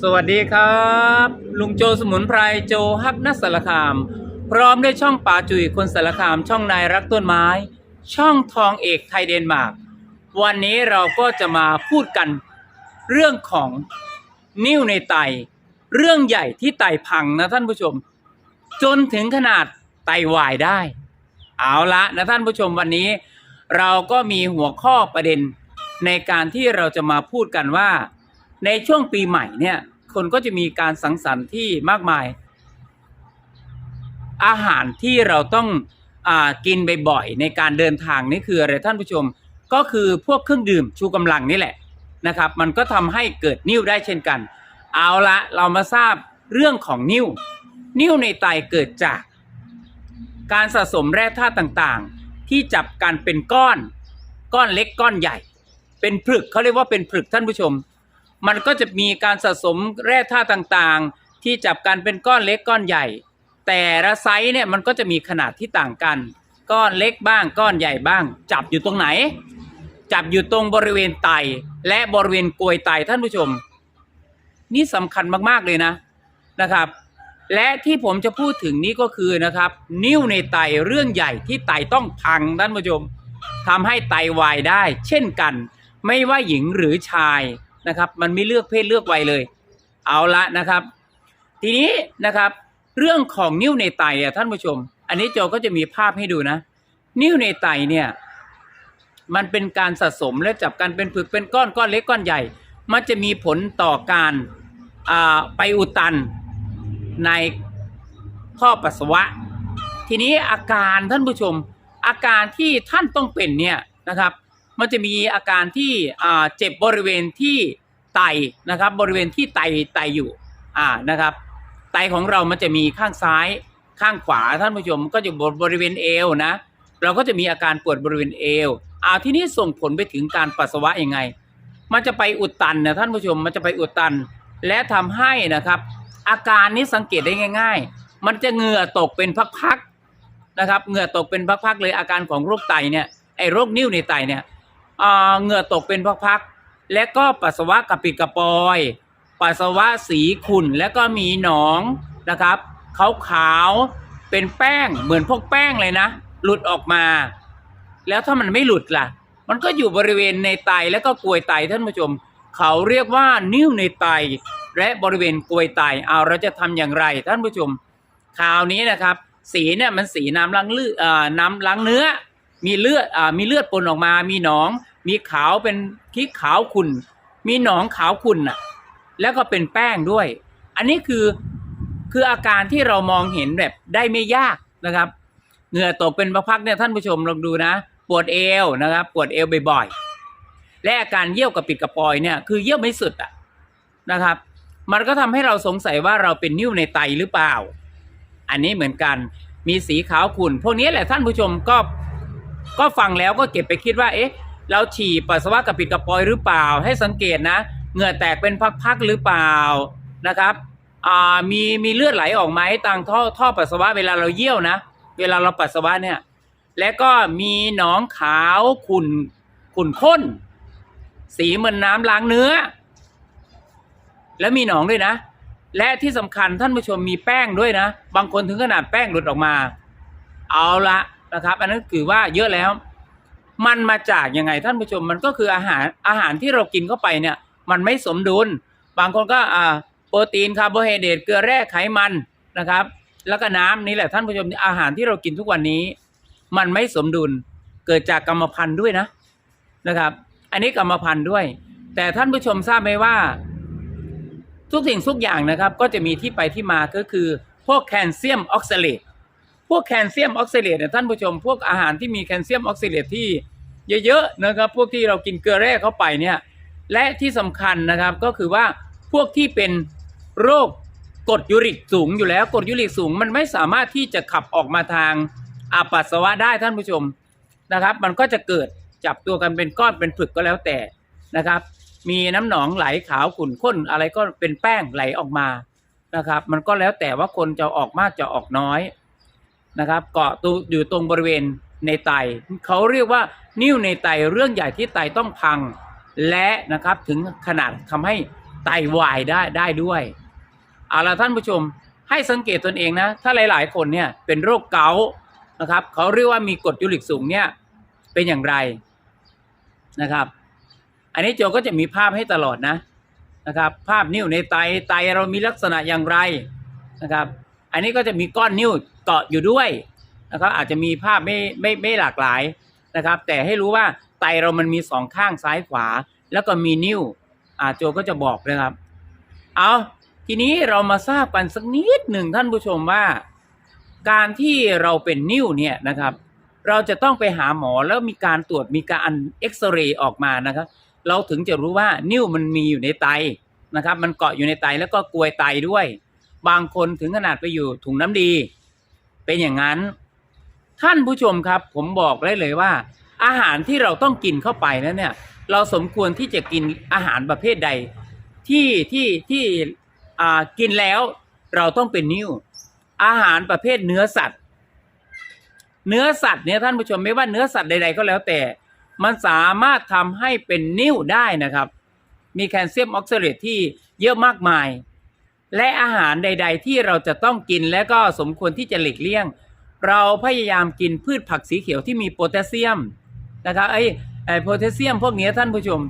สวัสดีครับ ลุงโจสมุนไพรโจฮักนัสสารคาม พร้อมด้วยช่องป่าจุยคนสารคาม ช่องนายรักต้นไม้ ช่องทองเอกไทยเดนมาร์กวันนี้เราก็จะมาพูดกันเรื่องของนิ้วในไต เรื่องใหญ่ที่ไตพังนะท่านผู้ชม จนถึงขนาดไตวายได้ เอาละนะท่านผู้ชมวันนี้ เราก็มีหัวข้อประเด็นในการที่เราจะมาพูดกันว่า ในช่วงปีใหม่เนี่ยคนก็จะมีการสังสรรค์ที่มากมาย อาหารที่เราต้องอกินบ่อยๆในการเดินทางนี่คืออะไรท่านผู้ชมก็คือพวกเครื่องดื่มชูกำลังนี่แหละนะครับ มันก็ทำให้เกิดนิ่วได้เช่นกัน เอาละเรามาทราบเรื่องของนิ่วนิ่วในไตเกิดจากการสะสมแร่ธาตุต่างๆ ที่จับกันเป็นก้อน ก้อนเล็กก้อนใหญ่ เป็นผลึกเขาเรียกว่าเป็นผลึกท่านผู้ชม มันก็จะมีการสะสมแร่ธาตุต่างๆ ที่จับกันเป็นก้อนเล็กก้อนใหญ่ แต่ละไซส์เนี่ยมันก็จะมีขนาดที่ต่างกัน ก้อนเล็กบ้างก้อนใหญ่บ้าง จับอยู่ตรงไหน จับอยู่ตรงบริเวณไตและบริเวณกลวยไตท่านผู้ชม นี่สำคัญมากๆเลยนะนะครับ และที่ผมจะพูดถึงนี้ก็คือนะครับ นิ้วในไตเรื่องใหญ่ที่ไตต้องพังท่านผู้ชมทำให้ไตวายได้ เช่นกัน ไม่ว่าหญิงหรือชาย นะครับ มันไม่เลือกเพศเลือกวัยเลย เอาละนะครับ ทีนี้นะครับ เรื่องของนิ้วในไตอะท่านผู้ชม อันนี้โจก็จะมีภาพให้ดูนะ นิ้วในไตเนี่ยมันเป็นการสะสมและจับกันเป็นผึกเป็นก้อนก้อนเล็กก้อนใหญ่ มันจะมีผลต่อการไปอุดตันในท่อปัสสาวะ ทีนี้อาการท่านผู้ชม อาการที่ท่านต้องเป็นเนี่ยนะครับ มันจะมีอาการที่เจ็บบริเวณที่ไตนะครับ บริเวณที่ไตไตอยู่อ่านะครับ ไตของเรามันจะมีข้างซ้ายข้างขวาท่านผู้ชมก็จะบริเวณเอวนะ เราก็จะมีอาการปวดบริเวณเอวอ่าที่นี้ส่งผลไปถึงการปัสสาวะยังไง มันจะไปอุดตันนะท่านผู้ชมมันจะไปอุดตัน และทำให้นะครับ อาการนี้สังเกตได้ง่าย ๆ มันจะเหงื่อตกเป็นพักๆนะครับเหงื่อตกเป็นพักๆเลยอาการของโรคไตเนี่ยไอ้โรคนิ่วในไตเนี่ย เหงื่อตกเป็นพักๆและก็ปัสสาวะกระปิดกระปอย ปัสสาวะสีขุ่นแล้วก็มีหนองนะครับขาวๆเป็นแป้งเหมือนพวกแป้งเลยนะ หลุดออกมา แล้วถ้ามันไม่หลุดล่ะ มันก็อยู่บริเวณในไตแล้วก็กลวยไตท่านผู้ชม เขาเรียกว่านิ่วในไต และบริเวณกลวยไตเอาเราจะทำอย่างไรท่านผู้ชมคราวนี้นะครับ สีเนี่ยมันสีน้ำล้างเลือดน้ำล้างเนื้อ มีเลือดอ่ามีเลือดปนออกมา มีหนอง มีขาวเป็นขี้ขาวขุ่นมีหนองขาวขุ่นน่ะ แล้วก็เป็นแป้งด้วย อันนี้คือคืออาการที่เรามองเห็นแบบได้ไม่ยากนะครับเหงื่อตกเป็นพักเนี่ยท่านผู้ชมลองดูนะ ปวดเอวนะครับ ปวดเอวบ่อยๆและอาการเยี่ยวกระปิดกระปอยเนี่ยคือเยี่ยวไม่สุดอะนะครับ มันก็ทำให้เราสงสัยว่าเราเป็นนิ่วในไตหรือเปล่า อันนี้เหมือนกันมีสีขาวขุ่นพวกนี้แหละท่านผู้ชมก็ ก็ฟังแล้วก็เก็บไปคิดว่า เอ๊ะ เราฉี่ปัสสาวะกระปิดกระปอยหรือเปล่า ให้สังเกตนะ เหงื่อแตกเป็นพักๆหรือเปล่านะครับมีมีเลือดไหลออกไหมทางท่อท่อปัสสาวะเวลาเราเยี่ยวนะ เวลาเราปัสสาวะเนี่ย และก็มีหนองขาวขุ่นขุ่นข้น สีเหมือนน้ำล้างเนื้อ แล้วมีหนองด้วยนะ และที่สำคัญท่านผู้ชมมีแป้งด้วยนะ บางคนถึงขนาดแป้งหลุดออกมา เอาละ นะครับ อันนั้นถือว่าเยอะแล้ว มันมาจากยังไงท่านผู้ชมมันก็คืออาหารอาหารที่เรากินเข้าไปเนี่ยมันไม่สมดุล บางคนก็อ่าโปรตีนคาร์โบไฮเดรตเกลือแร่ไขมันนะครับ แล้วก็น้ำนี่แหละท่านผู้ชมอาหารที่เรากินทุกวันนี้ มันไม่สมดุลเกิดจากกรรมพันธุ์ด้วยนะนะครับ อันนี้กรรมพันธุ์ด้วย แต่ท่านผู้ชมทราบไหมว่า ทุกสิ่งทุกอย่างนะครับ ก็จะมีที่ไปที่มาก็คือพวกแคลเซียมออกซาเลต พวกแคลเซียมออกซาเลตเนี่ยท่านผู้ชม พวกอาหารที่มีแคลเซียมออกซาเลตที่เยอะๆนะครับพวกที่เรากินเกลือแร่เข้าไปเนี่ยและที่สำคัญนะครับก็คือว่าพวกที่เป็นโรคกรดยูริกสูงอยู่แล้วกรดยูริกสูงมันไม่สามารถที่จะขับออกมาทางอาปัสสาวะได้ท่านผู้ชมนะครับ มันก็จะเกิดจับตัวกันเป็นก้อนเป็นผึกก็แล้วแต่นะครับ มีน้ำหนองไหลขาวขุ่นข้นอะไรก็เป็นแป้งไหลออกมานะครับ มันก็แล้วแต่ว่าคนจะออกมากจะออกน้อย นะครับเกาะตัวอยู่ตรงบริเวณในไตเขาเรียกว่านิ่วในไตเรื่องใหญ่ที่ไตต้องพัง และนะครับถึงขนาดทำให้ไตวายได้ได้ด้วยเอาละท่านผู้ชมให้สังเกตตนเองนะ ถ้าหลาย ๆ คนเนี่ยเป็นโรคเกาต์นะครับเขาเรียกว่ามีกรดยูริกสูงเนี่ยเป็นอย่างไรนะครับ อันนี้โจก็จะมีภาพให้ตลอดนะนะครับ ภาพนิ่วในไตไตเรามีลักษณะอย่างไรนะครับ อันนี้ก็จะมีก้อนนิ่ว เกาะอยู่ด้วยนะครับอาจจะมีภาพไม่ไม่ไม่หลากหลายนะครับ แต่ให้รู้ว่าไตเรามันมีสองข้างซ้ายขวา แล้วก็มีนิ่วอาโจก็จะบอกนะครับ เอาทีนี้เรามาทราบกันสักนิดหนึ่งท่านผู้ชมว่า การที่เราเป็นนิ่วเนี่ยนะครับ เราจะต้องไปหาหมอแล้วมีการตรวจมีการเอ็กซเรย์ออกมานะครับ เราถึงจะรู้ว่านิ่วมันมีอยู่ในไตนะครับ มันเกาะอยู่ในไตแล้วก็กลวยไตด้วย บางคนถึงขนาดไปอยู่ถุงน้ำดี เป็นอย่างนั้น ท่านผู้ชมครับ ผมบอกได้เลยว่า อาหารที่เราต้องกินเข้าไปแล้วเนี่ย เราสมควรที่จะกินอาหารประเภทใด ที่ที่ที่อ่ากินแล้วเราต้องเป็นนิ่วอาหารประเภทเนื้อสัตว์ เนื้อสัตว์เนี่ยท่านผู้ชมไม่ว่าเนื้อสัตว์ใดๆก็แล้วแต่ มันสามารถทำให้เป็นนิ่วได้นะครับ มีแคลเซียมออกซาเลตที่เยอะมากมาย และอาหารใด ๆ ที่เราจะต้องกินและก็สมควรที่จะหลีกเลี่ยง เราพยายามกินพืชผักสีเขียวที่มีโพแทสเซียมนะครับไอ้ไอ้โพแทสเซียมพวกนี้ท่านผู้ชม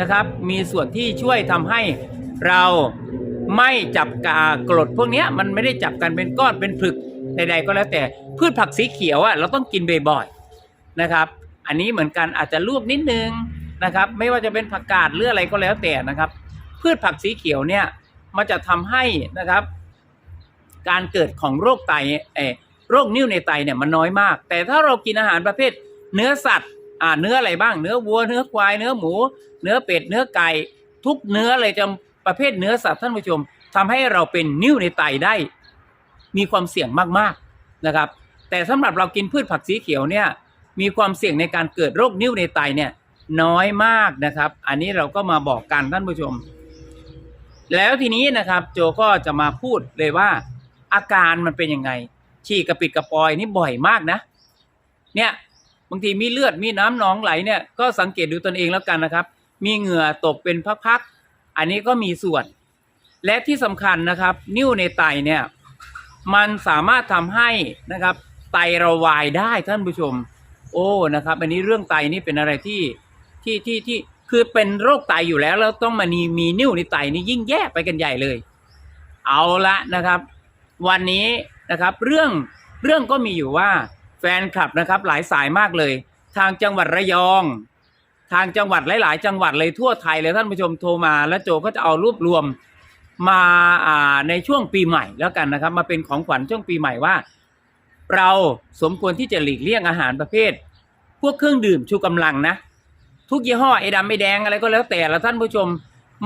นะครับมีส่วนที่ช่วยทำให้เราไม่จับกากรดพวกนี้มันไม่ได้จับกันเป็นก้อนเป็นผลึกใดๆก็แล้วแต่พืชผักสีเขียวอะเราต้องกินบ่อยๆนะครับ อันนี้เหมือนกันอาจจะลวกนิดนึงนะครับ ไม่ว่าจะเป็นผักกาดหรืออะไรก็แล้วแต่นะครับ พืชผักสีเขียวเนี่ย มันจะทำให้นะครับ การเกิดของโรคไตเอโรคนิ่วในไตเนี่ยมันน้อยมาก แต่ถ้าเรากินอาหารประเภท เนื้อสัตว์อ่าเนื้ออะไรบ้าง เนื้อวัว เนื้อควาย เนื้อหมู เนื้อเป็ด เนื้อไก่ ทุกเนื้อเลยจะประเภทเนื้อสัตว์ท่านผู้ชมทำให้เราเป็นนิ่วในไตได้ มีความเสี่ยงมากๆนะครับ แต่สำหรับเรากินพืชผักสีเขียวเนี่ยมีความเสี่ยงในการเกิดโรคนิ่วในไตเนี่ยน้อยมากนะครับ อันนี้เราก็มาบอกกันท่านผู้ชม แล้วทีนี้นะครับโจก็จะมาพูดเลยว่า อาการมันเป็นยังไง ฉี่กระปิดกระปอยนี่บ่อยมากนะ เนี่ยบางทีมีเลือดมีน้ำหนองไหลเนี่ยก็สังเกตดูตนเองแล้วกันนะครับ มีเหงื่อตกเป็นพักๆอันนี้ก็มีส่วน และที่สำคัญนะครับ นิ่วในไตเนี่ยมันสามารถทำให้นะครับไตเราวายได้ท่านผู้ชม โอ้นะครับ อันนี้เรื่องไตนี่เป็นอะไรที่ที่ที่ที่ คือเป็นโรคไตอยู่แล้วแล้วต้องมามีมีนิ่วในไตนี่ยิ่งแย่ไปกันใหญ่เลย เอาละนะครับ วันนี้นะครับ เรื่องเรื่องก็มีอยู่ว่าแฟนคลับนะครับ หลายสายมากเลย ทางจังหวัดระยอง ทางจังหวัดหลาย ๆ จังหวัดเลยทั่วไทยเลยท่านผู้ชมโทรมาแล้วโจก็จะเอารวบรวมมาอ่าในช่วงปีใหม่แล้วกันนะครับ มาเป็นของขวัญช่วงปีใหม่ว่า เราสมควรที่จะหลีกเลี่ยงอาหารประเภท พวกเครื่องดื่มชูกำลังนะ ทุกยี่ห้อไอ้ดำไอ้แดงอะไรก็แล้วแต่ละท่านผู้ชม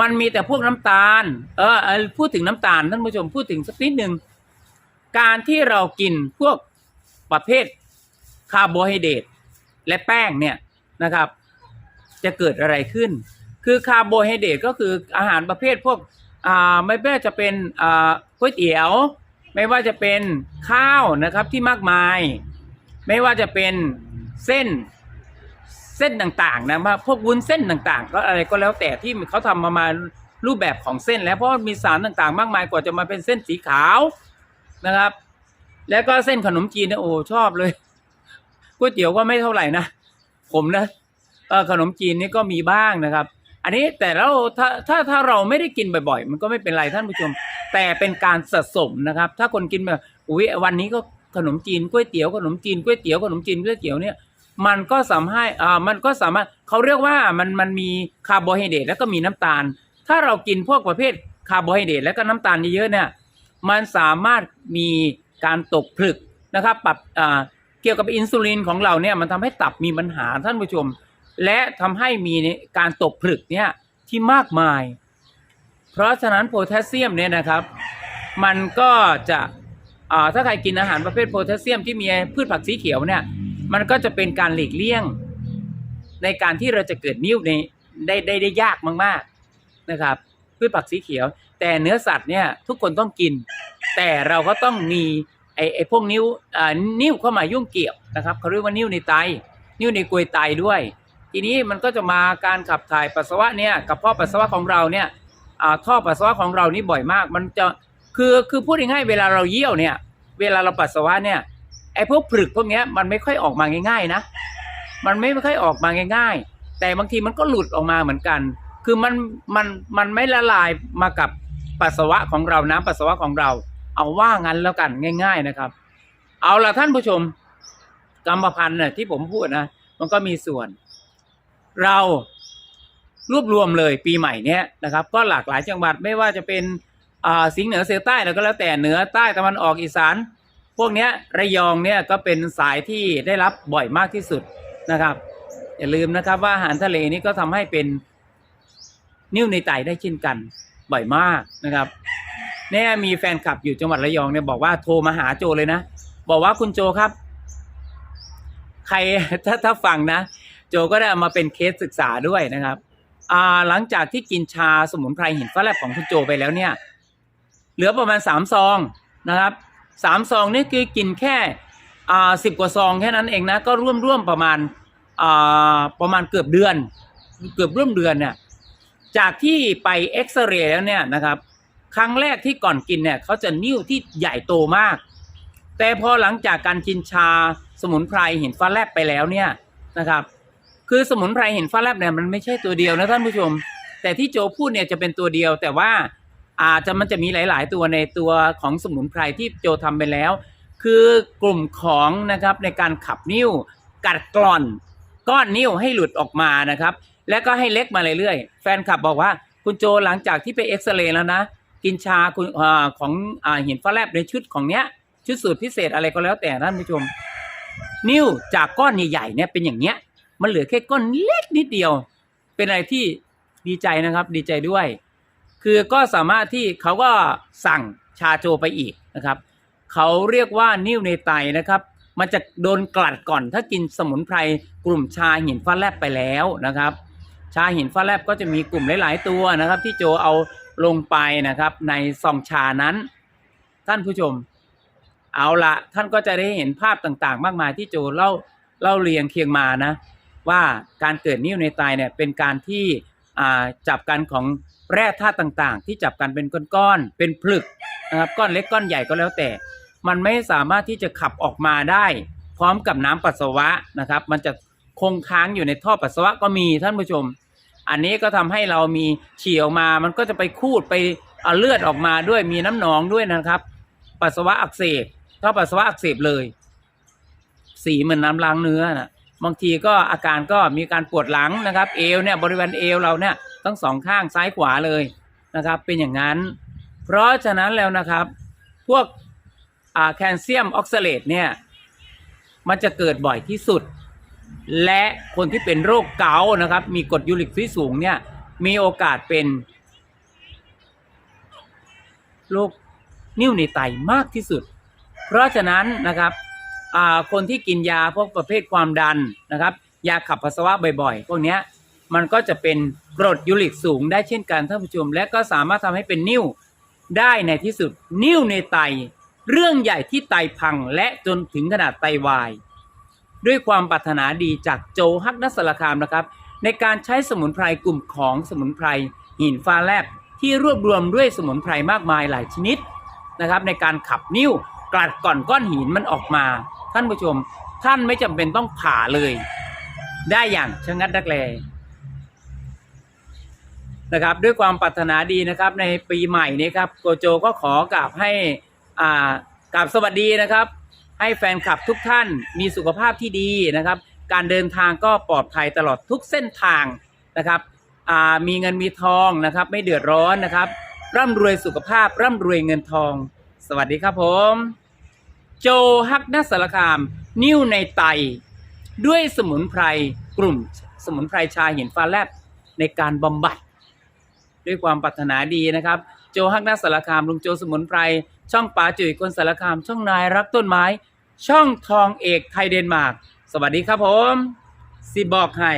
มันมีแต่พวกน้ำตาล เออพูดถึงน้ำตาลท่านผู้ชมพูดถึงสักนิดหนึ่งการที่เรากินพวกประเภทคาร์โบไฮเดรตและแป้งเนี่ยนะครับ จะเกิดอะไรขึ้น คือคาร์โบไฮเดรตก็คืออาหารประเภทพวกอ่าไม่ว่าจะเป็นอ่าก๋วยเตี๋ยว ไม่ว่าจะเป็นข้าวนะครับที่มากมาย ไม่ว่าจะเป็นเส้น เส้นต่างๆนะว่าพวกวุ้นเส้นต่างๆ ก็อะไรก็แล้วแต่ที่เขาทำมามารูปแบบของเส้นแล้วเพราะมีสารต่างๆ มากมายกว่าจะมาเป็นเส้นสีขาวนะครับ แล้วก็เส้นขนมจีนเนี่ยโอ้ชอบเลยก๋วยเตี๋ยวก็ไม่เท่าไหร่นะผมนะเอขนมจีนนี่ก็มีบ้างนะครับ อันนี้แต่เราถ้าถ้าถ้าเราไม่ได้กินบ่อยๆ มันก็ไม่เป็นไรท่านผู้ชม แต่เป็นการสะสมนะครับ ถ้าคนกินแบบอุ้ยวันนี้ก็ขนมจีนก๋วยเตี๋ยวขนมจีนก๋วยเตี๋ยวขนมจีนก๋วยเตี๋ยวเนี่ย มันก็สามารถอ่ามันก็สามารถเขาเรียกว่ามันมันมีคาร์โบไฮเดรตแล้วก็มีน้ำตาล ถ้าเรากินพวกประเภทคาร์โบไฮเดรตแล้วก็น้ำตาลเยอะๆเนี่ยมันสามารถมีการตกผลึกนะครับปรับอ่าเกี่ยวกับอินซูลินของเราเนี่ยมันทำให้ตับมีปัญหาท่านผู้ชม และทำให้มีการตกผลึกเนี่ยที่มากมาย เพราะฉะนั้นโพแทสเซียมเนี่ยนะครับ มันก็จะอ่าถ้าใครกินอาหารประเภทโพแทสเซียมที่มีพืชผักสีเขียวเนี่ย มันก็จะเป็นการหลีกเลี่ยง ในการที่เราจะเกิดนิ่วในได้ได้ได้ยากมากๆนะครับพืชผักสีเขียว แต่เนื้อสัตว์เนี่ยทุกคนต้องกิน แต่เราก็ต้องมีไอ้ไอ้พวกนิ้วอ่านิ้วเข้ามายุ่งเกี่ยวนะครับเขาเรียกว่านิ้วในไต นิ้วในกลวยไตด้วย ทีนี้มันก็จะมาการขับถ่ายปัสสาวะเนี่ยกับพ่อปัสสาวะของเราเนี่ยอ่าท่อปัสสาวะของเรานี่บ่อยมาก มันจะคือคือพูดง่ายๆเวลาเราเยี่ยวเนี่ย เวลาเราปัสสาวะเนี่ย ไอ้พวกผลึกพวกเนี้ยมันไม่ค่อยออกมาง่าย ๆ นะ มันไม่ค่อยออกมาง่าย ๆ แต่บางทีมันก็หลุดออกมาเหมือนกัน คือมันมันมันไม่ละลายมากับปัสสาวะของเราน้ำปัสสาวะของเรา เอาว่างั้นแล้วกันง่าย ๆนะครับ เอาละท่านผู้ชมกรรมพันธุ์น่ะที่ผมพูดนะมันก็มีส่วน เรารวบรวมเลยปีใหม่เนี้ยนะครับ ก็หลากหลายจังหวัดไม่ว่าจะเป็นอ่าสิงห์เหนือเสือใต้แล้วก็แล้วแต่เหนือใต้ตะวันออกอีสาน พวกเนี้ยระยองเนี่ยก็เป็นสายที่ได้รับบ่อยมากที่สุดนะครับ อย่าลืมนะครับว่าอาหารทะเลนี่ก็ทำให้เป็นนิ่วในไตได้เช่นกันบ่อยมากนะครับเนี่ยมีแฟนคลับอยู่จังหวัดระยองเนี่ยบอกว่าโทรมาหาโจเลยนะ บอกว่าคุณโจครับ ใครถ้าถ้าฟังนะ โจก็ได้มาเป็นเคสศึกษาด้วยนะครับอ่าหลังจากที่กินชาสมุนไพรหินฟ้าแลบของคุณโจไปแล้วเนี่ย เหลือประมาณสามซองนะครับ สามซองนี่คือกินแค่สิบกว่าซองแค่นั้นเองนะก็ร่วมร่วมประมาณประมาณเกือบเดือน เกือบร่วมเดือนเนี่ยจากที่ไปเอ็กซเรย์แล้วเนี่ยนะครับ ครั้งแรกที่ก่อนกินเนี่ยเขาจะนิ้วที่ใหญ่โตมาก แต่พอหลังจากการกินชาสมุนไพรเห็นฟ้าแลบไปแล้วเนี่ยนะครับ คือสมุนไพรเห็นฟ้าแลบเนี่ยมันไม่ใช่ตัวเดียวนะท่านผู้ชม แต่ที่โจพูดเนี่ยจะเป็นตัวเดียวแต่ว่า อาจจะมันจะมีหลาย ๆ ตัวในตัวของสมุนไพรที่โจทำไปแล้ว คือกลุ่มของนะครับในการขับนิ้ว กัดกร่อน ก้อนนิ้วให้หลุดออกมานะครับ แล้วก็ให้เล็กมาเรื่อยๆแฟนคลับบอกว่าคุณโจหลังจากที่ไปเอ็กซเรย์แล้วนะ กินชาคุณอของอหินฟ้าแลบในชุดของเนี้ยชุดสูตรพิเศษอะไรก็แล้วแต่ท่านผู้ชม นิ้วจากก้อนใหญ่ๆเนี่ยเป็นอย่างเนี้ย มันเหลือแค่ก้อนเล็กนิดเดียว เป็นอะไรที่ดีใจนะครับ ดีใจด้วย คือก็สามารถที่เขาก็สั่งชาโจไปอีกนะครับ เขาเรียกว่านิ้วในไตนะครับ มันจะโดนกลัดก่อนถ้ากินสมุนไพรกลุ่มชาหินฟ้าแลบไปแล้วนะครับ ชาหินฟ้าแลบก็จะมีกลุ่มหลาย ๆ ตัวนะครับ ที่โจเอาลงไปนะครับ ในซองชานั้น ท่านผู้ชม เอาละท่านก็จะได้เห็นภาพต่างๆ มากมายที่โจเล่าเล่าเรียงเคียงมานะ ว่าการเกิดนิ่วในไตเนี่ยเป็นการที่จับกันของ แร่ธาตุต่างๆ ที่จับกันเป็นก้อนๆเป็นผลึกนะครับก้อนเล็กก้อนใหญ่ก็แล้วแต่ มันไม่สามารถที่จะขับออกมาได้ พร้อมกับน้ำปัสสาวะนะครับ มันจะคงค้างอยู่ในท่อปัสสาวะก็มีท่านผู้ชม อันนี้ก็ทำให้เรามีฉี่ออกมา มันก็จะไปคูดไปเอาเลือดออกมาด้วยมีน้ำหนองด้วยนะครับ ปัสสาวะอักเสบท่อปัสสาวะอักเสบเลย สีเหมือนน้ำล้างเนื้อนะ บางทีก็อาการก็มีการปวดหลังนะครับเอวเนี่ยบริเวณเอวเราเนี่ยทั้งสองข้างซ้ายขวาเลยนะครับเป็นอย่างนั้น เพราะฉะนั้นแล้วนะครับพวกแคลเซียมออกซาเลตเนี่ยมันจะเกิดบ่อยที่สุด และคนที่เป็นโรคเกาต์นะครับมีกรดยูริกที่สูงเนี่ยมีโอกาสเป็นโรคนิ่วในไตมากที่สุด เพราะฉะนั้นนะครับ คนที่กินยาพวกประเภทความดันนะครับ ยาขับปัสสาวะบ่อยๆ พวกนี้มันก็จะเป็นกรดยูริกสูงได้เช่นกันท่านผู้ชม และก็สามารถทำให้เป็นนิ่วได้ในที่สุดนิ่วในไต เรื่องใหญ่ที่ไตพังและจนถึงขนาดไตวาย ด้วยความปรารถนาดีจากโจฮักนัสสารคามนะครับ ในการใช้สมุนไพรกลุ่มของสมุนไพรหินฟ้าแลบที่รวบรวมด้วยสมุนไพรมากมายหลายชนิดนะครับ ในการขับนิ้ว กลัดก่อนก้อนหินมันออกมา ท่านผู้ชม ท่านไม่จำเป็นต้องผ่าเลย ได้อย่างชะงัดดักแลนะครับ ด้วยความปรารถนาดีนะครับ ในปีใหม่นี้ครับโกโจก็ขอกราบให้อ่ากราบสวัสดีนะครับ ให้แฟนคลับทุกท่านมีสุขภาพที่ดีนะครับ การเดินทางก็ปลอดภัยตลอดทุกเส้นทางนะครับอ่ามีเงินมีทองนะครับ ไม่เดือดร้อนนะครับ ร่ำรวยสุขภาพ ร่ำรวยเงินทอง สวัสดีครับผม โจฮักนัสสารคาม นิ้วในไต ด้วยสมุนไพรกลุ่มสมุนไพรชาหินฟ้าแลบในการบำบัด ด้วยความปรารถนาดีนะครับ โจฮักนัสารคามลุงโจสมุนไพรช่องป๋าจุ๋ยคนสารคาม ช่องนายรักต้นไม้ ช่องทองเอกไทยเดนมาร์กสวัสดีครับผมสิบอกให้